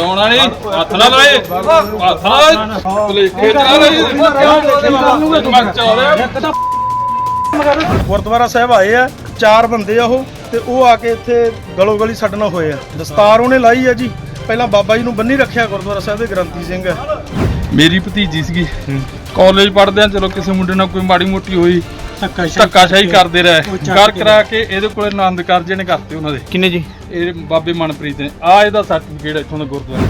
ਫੜਾਉਣਾ ਨਹੀਂ ਹੱਥ ਨਾ ਲਾਏ। ਹੱਥ ਨਾ ਭੁਲੇਖੇ ਨਾ ਲਾਏ ਮੈਂ ਚਾਹ ਗੁਰਦੁਆਰਾ ਸਾਹਿਬ ਆਏ ਆ ਚਾਰ ਬੰਦੇ ਆ ਉਹ ਤੇ ਉਹ ਆ ਕੇ ਇੱਥੇ ਗਲੋ ਗਲੀ ਨਾਲ ਹੋਏ ਆ। ਦਸਤਾਰ ਉਹਨੇ ਲਾਈ ਆ ਜੀ। ਪਹਿਲਾਂ ਬਾਬਾ ਜੀ ਨੂੰ ਬੰਨੀ ਰੱਖਿਆ ਗੁਰਦੁਆਰਾ ਸਾਹਿਬ ਦੇ ਗ੍ਰੰਥੀ ਸਿੰਘ ਮੇਰੀ ਭਤੀਜੀ ਸੀਗੀ। ਕਾਲਜ ਪੜ੍ਹਦਿਆਂ ਚਲੋ ਕਿਸੇ ਮੁੰਡੇ ਨਾਲ ਕੋਈ ਮਾੜੀ ਮੋਟੀ ਹੋਈ ਧੱਕਾਸ਼ਾਹੀ ਕਰਦੇ ਰਹੇ। ਕਰ ਕਰਾ ਕੇ ਇਹਦੇ ਕੋਲੇ ਆਨੰਦ ਕਾਰਜ ਨੇ ਕਰਤੇ ਉਹਨਾਂ ਦੇ। ਕਿੰਨੇ ਜੀ? ਇਹ ਬਾਬੇ ਮਨਪ੍ਰੀਤ ਨੇ। ਆ ਇਹਦਾ ਸਰਟੀਫਿਕੇਟ ਇੱਥੋਂ ਦਾ ਗੁਰਦੁਆਰਾ।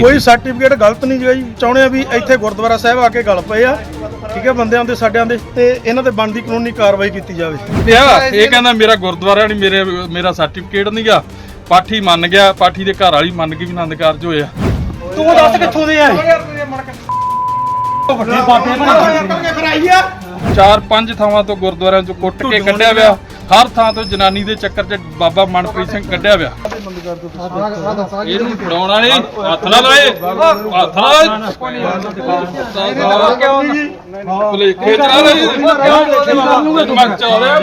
ਕੋਈ ਸਰਟੀਫਿਕੇਟ ਗਲਤ ਨਹੀਂ ਜੀ। ਚਾਹੁੰਦੇ ਆ ਵੀ ਇੱਥੇ ਗੁਰਦੁਆਰਾ ਸਾਹਿਬ ਆ ਕੇ ਗਲ ਪਏ ਆ। ਠੀਕ ਹੈ ਬੰਦਿਆਂ ਦੇ ਸਾਡਿਆਂ ਦੇ। ਤੇ ਇਹਨਾਂ ਤੇ ਬਣਦੀ ਕਾਨੂੰਨੀ ਕਾਰਵਾਈ ਕੀਤੀ ਜਾਵੇ। ਪਿਆ ਇਹ ਕਹਿੰਦਾ ਮੇਰਾ ਗੁਰਦੁਆਰਾ ਨਹੀਂ ਮੇਰੇ ਮੇਰਾ ਸਰਟੀਫਿਕੇਟ ਨਹੀਂਗਾ ਪਾਠੀ ਮੰਨ ਗਿਆ ਪਾਠੀ ਦੇ ਘਰ ਵਾਲੀ ਮੰਨ ਕੇ ਵੀ ਆਨੰਦ ਕਾਰਜ ਹੋਏ ਆ ਤੂੰ ਦੱਸ ਕਿੱਥੋਂ ਦੇ ਆਏ ਵੱਡੇ ਬਾਬੇ ਬਣਾ ਫਿਰ ਆਈ ਆ। ਚਾਰ ਪੰਜ ਥਾਵਾਂ ਤੋਂ ਗੁਰਦੁਆਰਿਆਂ ਚੋਂ ਕੁੱਟ ਕੇ ਕੱਢਿਆ ਵਿਆ। ਹਰ ਥਾਂ ਤੋਂ ਜਨਾਨੀ ਦੇ ਚੱਕਰ 'ਚ ਬਾਬਾ ਮਨਪ੍ਰੀਤ ਸਿੰਘ ਕੱਢਿਆ ਵਿਆ। ਇਹਨੂੰ ਫੜਾਉਣਾ ਨਹੀਂ ਹੱਥ ਨਾ ਲਾਏ। ਹੱਥ ਨਾ ਭੁਲੇਖੇ ਨਾ। ਲਾਏ ਮੈਂ ਚਾਹ ਰਿਹਾ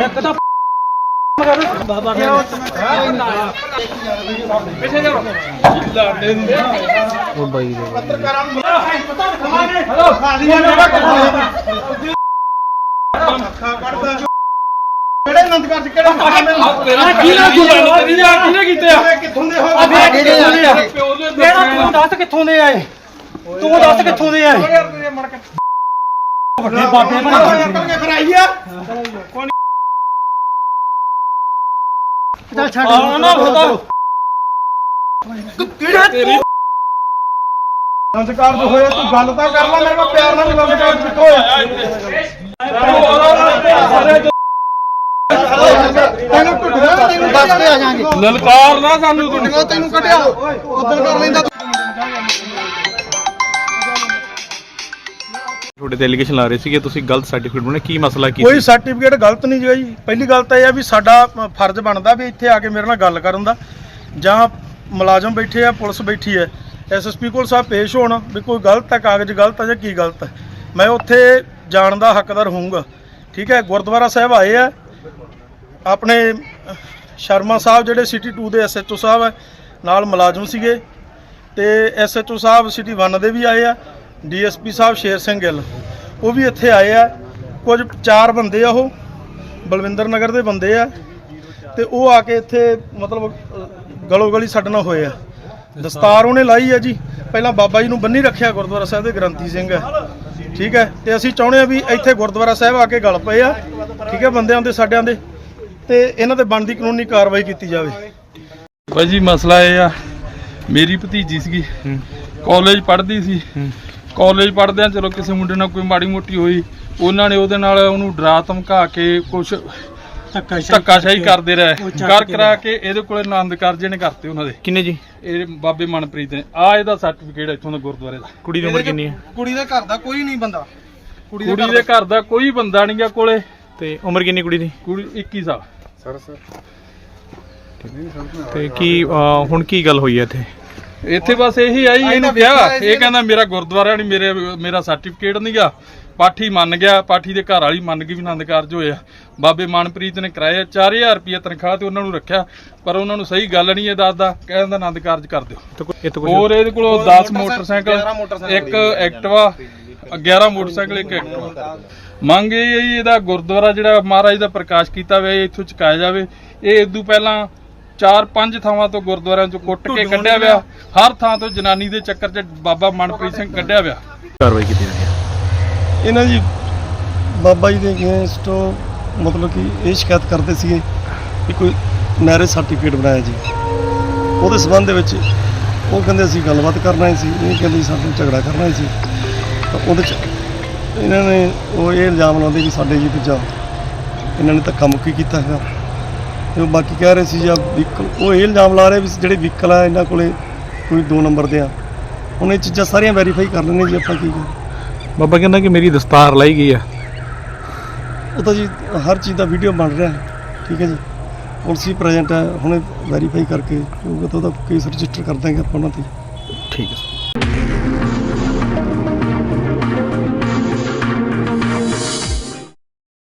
ਉਹ ਬਾਈ ਦੇ ਕਿਹੜੇ ਆਨੰਦ ਕਾਰਜ ਕਿਹੜੇ ਕਿਹਨੇ ਕੀਤੇ ਆ? ਕਿੱਥੋਂ ਦੇ ਹੋਏ ਤੂੰ ਦੱਸ ਕਿੱਥੋਂ ਦੇ ਆਏ? ਤੂੰ ਦੱਸ ਕਿੱਥੋਂ ਦੇ ਆਏ? ਵੱਡੇ ਬਾਬੇ ਬਣਾ ਫਿਰ ਆਈ ਆ ਚੱਲ ਛੱਡ ਨਾ ਕਿਹੜੇ ਆਨੰਦ ਕਾਰਜ ਹੋਏ ਤੂੰ ਗੱਲ ਤਾਂ ਕਰ ਲੈ ਮੇਰੇ ਕੋਲ ਪਿਆਰ ਨਾਲ ਆਨੰਦ ਕਾਰਜ ਕਿੱਥੋਂ ਹੋਇਆ ਤੈਨੂੰ ਟੁੱਟਦਾ ਤੈਨੂੰ ਦੱਸ ਕੇ ਆ ਜਾਾਂਗੇ ਲਲਕਾਰ ਨਾ ਸਾਨੂੰ ਤੂੰ। ਤੈਨੂੰ ਕੱਢਿਆ ਉਦੋਂ ਕਰ ਲੈਂਦਾ ਤੁਹਾਡੇ ਤੇ ਐਲੀਗੇਸ਼ਨ ਲਾ ਰਹੇ ਸੀਗੇ ਤੁਸੀਂ ਗਲਤ ਸਰਟੀਫਿਕੇਟ ਬਣਾਇਆ ਕੀ ਮਸਲਾ ਕੀ ਕੋਈ ਸਰਟੀਫਿਕੇਟ ਗਲਤ ਨਹੀਂ ਜੀ। ਪਹਿਲੀ ਗੱਲ ਤਾਂ ਇਹ ਆ ਵੀ ਸਾਡਾ ਫਰਜ਼ ਬਣਦਾ ਵੀ ਇੱਥੇ ਆ ਕੇ ਮੇਰੇ ਨਾਲ ਗੱਲ ਕਰਨ ਦਾ। ਜਾਂ ਮੁਲਾਜ਼ਮ ਬੈਠੇ ਆ ਪੁਲਿਸ ਬੈਠੀ ਹੈ ਐਸਐਸਪੀ ਕੋਲ ਸਾਹਿਬ ਪੇਸ਼ ਹੋਣ ਵੀ ਕੋਈ ਗਲਤ ਹੈ ਕਾਗਜ਼ ਗਲਤ ਹੈ ਜਾਂ ਕੀ ਗਲਤ ਹੈ। ਮੈਂ ਉੱਥੇ ਜਾਣ ਦਾ ਹੱਕਦਾਰ ਹੋਊਂਗਾ। ਠੀਕ ਹੈ ਗੁਰਦੁਆਰਾ ਸਾਹਿਬ ਆਏ ਆ। ਆਪਣੇ ਸ਼ਰਮਾ ਸਾਹਿਬ ਜਿਹੜੇ ਸਿਟੀ 2 ਦੇ ਐਸਐਚਓ ਸਾਹਿਬ ਹੈ ਨਾਲ ਮੁਲਾਜ਼ਮ ਸੀਗੇ। ਤੇ ਐਸਐਚਓ ਸਾਹਿਬ ਸਿਟੀ 1 ਦੇ ਵੀ ਆਏ ਆ। ਡੀਐਸਪੀ ਸਾਹਿਬ ਸ਼ੇਰ ਸਿੰਘ ਗਿੱਲ ਉਹ ਵੀ ਇੱਥੇ ਆਏ ਆ। ਕੁਝ ਚਾਰ ਬੰਦੇ ਆ ਉਹ ਬਲਵਿੰਦਰ ਨਗਰ ਦੇ ਬੰਦੇ ਆ। ਤੇ ਉਹ ਆ ਕੇ ਇੱਥੇ ਮਤਲਬ ਗਲੋ ਗਲੀ ਨਾਲ ਹੋਏ ਆ। ਦਸਤਾਰ ਉਹਨੇ ਲਾਈ ਆ ਜੀ। ਪਹਿਲਾਂ ਬਾਬਾ ਜੀ ਨੂੰ ਬੰਨੀ ਰੱਖਿਆ ਗੁਰਦੁਆਰਾ ਸਾਹਿਬ ਦੇ ਗ੍ਰੰਥੀ ਸਿੰਘ ਹੈ ਠੀਕ ਹੈ ਤੇ ਅਸੀਂ ਚਾਹੁੰਦੇ ਆ ਵੀ ਇੱਥੇ ਗੁਰਦੁਆਰਾ ਸਾਹਿਬ ਆ ਕੇ ਗਲ ਪਏ ਆ। ਠੀਕ ਹੈ ਬੰਦਿਆਂ ਦੇ ਸਾਡਿਆਂ ਦੇ। ਤੇ ਇਹਨਾਂ ਤੇ ਬਣਦੀ ਕਾਨੂੰਨੀ ਕਾਰਵਾਈ ਕੀਤੀ ਜਾਵੇ। ਭਾਈ ਜੀ ਮਸਲਾ ਇਹ ਆ। ਮੇਰੀ ਭਤੀਜੀ ਸੀਗੀ। ਕਾਲਜ ਪੜ੍ਹਦੀ ਸੀ। ਕਾਲਜ ਪੜ੍ਹਦਿਆਂ ਚਲੋ ਕਿਸੇ ਮੁੰਡੇ ਨਾਲ ਕੋਈ ਮਾੜੀ ਮੋਟੀ ਹੋਈ ਉਹਨਾਂ ਨੇ ਉਹਦੇ ਨਾਲ ਉਹਨੂੰ ਡਰਾ ਧਮਕਾ ਕੇ ਕੁਝ ਧੱਕਾਸ਼ਾਹੀ ਕਰਦੇ ਰਹੇ। ਕਰ ਕਰਾ ਕੇ ਇਹਦੇ ਕੋਲੇ ਆਨੰਦ ਕਾਰਜ ਨੇ ਕਰਤੇ ਉਹਨਾਂ ਦੇ। ਕਿੰਨੇ ਜੀ? ਇਹ ਬਾਬੇ ਮਨਪ੍ਰੀਤ ਨੇ। ਆ ਇਹਦਾ ਸਰਟੀਫਿਕੇਟ ਇੱਥੋਂ ਦਾ ਗੁਰਦੁਆਰੇ ਦਾ। ਕੁੜੀ ਦੀ ਉਮਰ ਕਿੰਨੀ ਹੈ ਕੁੜੀ ਦੇ ਘਰ ਦਾ ਕੋਈ ਨਹੀਂ ਬੰਦਾ। ਕੁੜੀ ਦੇ ਘਰ ਦਾ ਕੋਈ ਬੰਦਾ ਨਹੀਂ ਗਾ ਕੋਲੇ। ਤੇ ਉਮਰ ਕਿੰਨੀ ਕੁੜੀ ਦੀ? ਕੁੜੀ 21 ਸਾਲ। ਤੇ ਕੀ ਹੁਣ ਕੀ ਗੱਲ ਹੋਈ ਹੈ ਇੱਥੇ? ਇੱਥੇ ਬਸ ਇਹੀ ਆਈ ਇਹਨੂੰ ਵਿਆਹ ਇਹ ਕਹਿੰਦਾ ਮੇਰਾ ਗੁਰਦੁਆਰਾ ਨਹੀਂ ਮੇਰੇ ਮੇਰਾ ਸਰਟੀਫਿਕੇਟ ਨਹੀਂਗਾ ਪਾਠੀ ਮੰਨ ਗਿਆ ਪਾਠੀ ਦੇ ਘਰ ਵਾਲੀ ਮੰਨ ਕੇ ਵੀ ਆਨੰਦ ਕਾਰਜ ਹੋਏ ਆ। ਬਾਬੇ ਮਨਪ੍ਰੀਤ ਨੇ ਕਰਾਇਆ 4000 ਰੁਪਏ ਤਨਖਾਹ ਤੇ ਉਹਨਾਂ ਨੂੰ ਰੱਖਿਆ ਪਰ ਉਹਨਾਂ ਨੂੰ ਸਹੀ ਗੱਲ ਨਹੀਂ ਇਹ ਦੱਸਦਾ ਕਹਿੰਦਾ ਆਨੰਦ ਕਾਰਜ ਕਰ ਦਿਓ। ਹੋਰ ਇਹਦੇ ਕੋਲ 10 ਮੋਟਰਸਾਈਕਲ ਇੱਕ ਐਕਟਿਵਾ 11 ਮੋਟਰਸਾਈਕਲ ਇੱਕ ਐਕਟਿਵਾ। ਮੰਗ ਇਹ ਹੈ ਜੀ ਇਹਦਾ ਗੁਰਦੁਆਰਾ ਜਿਹੜਾ ਮਹਾਰਾਜ ਦਾ ਪ੍ਰਕਾਸ਼ ਕੀਤਾ ਹੋਇਆ ਇਹ ਇੱਥੋਂ ਚੁਕਾਇਆ ਜਾਵੇ। ਇਹ ਇਦੋਂ ਪਹਿਲਾਂ ਚਾਰ ਪੰਜ ਥਾਵਾਂ ਤੋਂ ਗੁਰਦੁਆਰਿਆਂ ਚੋਂ ਕੁੱਟ ਕੇ ਕੱਢਿਆ ਹੋਇਆ ਹਰ ਥਾਂ ਤੋਂ ਜਨਾਨੀ ਦੇ ਚੱਕਰ 'ਚ ਬਾਬਾ ਮਨਪ੍ਰੀਤ ਸਿੰਘ ਕੱਢਿਆ ਹੋਇਆ ਕਾਰਵਾਈ ਕੀਤੀ ਹੈ। ਇਹਨਾਂ ਜੀ ਬਾਬਾ ਜੀ ਦੇ ਅਗੇਂਸਟ ਮਤਲਬ ਕਿ ਇਹ ਸ਼ਿਕਾਇਤ ਕਰਦੇ ਸੀਗੇ ਕਿ ਕੋਈ ਮੈਰਿਜ ਸਰਟੀਫਿਕੇਟ ਬਣਾਇਆ ਜੀ। ਉਹਦੇ ਸਬੰਧ ਦੇ ਵਿੱਚ ਉਹ ਕਹਿੰਦੇ ਅਸੀਂ ਗੱਲਬਾਤ ਕਰਨਾ ਹੀ ਸੀ। ਇਹ ਕਹਿੰਦੇ ਸੀ ਸਾਡੇ ਝਗੜਾ ਕਰਨਾ ਹੀ ਸੀ। ਤਾਂ ਉਹਦੇ ਚ ਇਹਨਾਂ ਨੇ ਉਹ ਇਹ ਇਲਜ਼ਾਮ ਲਾਉਂਦੇ ਵੀ ਸਾਡੇ ਜੀ ਦੂਜਾ ਇਹਨਾਂ ਨੇ ਧੱਕਾ ਮੁੱਕੀ ਕੀਤਾ ਹੈਗਾ। ਤੇ ਉਹ ਬਾਕੀ ਕਹਿ ਰਹੇ ਸੀ ਜਾਂ ਵਹੀਕਲ ਉਹ ਇਹ ਇਲਜ਼ਾਮ ਲਾ ਰਹੇ ਵੀ ਜਿਹੜੇ ਵਹੀਕਲ ਆ ਇਹਨਾਂ ਕੋਲੇ ਕੋਈ ਦੋ ਨੰਬਰ ਦੇ ਆ। ਹੁਣ ਇਹ ਚੀਜ਼ਾਂ ਸਾਰੀਆਂ ਵੈਰੀਫਾਈ ਕਰ ਲੈਣੇ ਜੀ ਆਪਾਂ ਕੀ ਕਰੀਏ। ਬਾਬਾ ਕਹਿੰਦਾ ਕਿ ਮੇਰੀ ਦਸਤਾਰ ਲਾਈ ਗਈ ਹੈ ਉਹ ਤਾਂ ਜੀ ਹਰ ਚੀਜ਼ ਦਾ ਵੀਡੀਓ ਬਣ ਰਿਹਾ ਹੈ ਠੀਕ ਹੈ ਜੀ। ਪੁਲਿਸ ਹੀ ਪ੍ਰੈਜ਼ੈਂਟ ਹੈ ਹੁਣੇ ਵੈਰੀਫਾਈ ਕਰਕੇ ਹੋਊਗਾ ਤਾਂ ਉਹਦਾ ਕੇਸ ਰਜਿਸਟਰ ਕਰ ਦਾਂਗੇ ਆਪਾਂ ਉਹਨਾਂ ਤੇ। ਠੀਕ ਹੈ।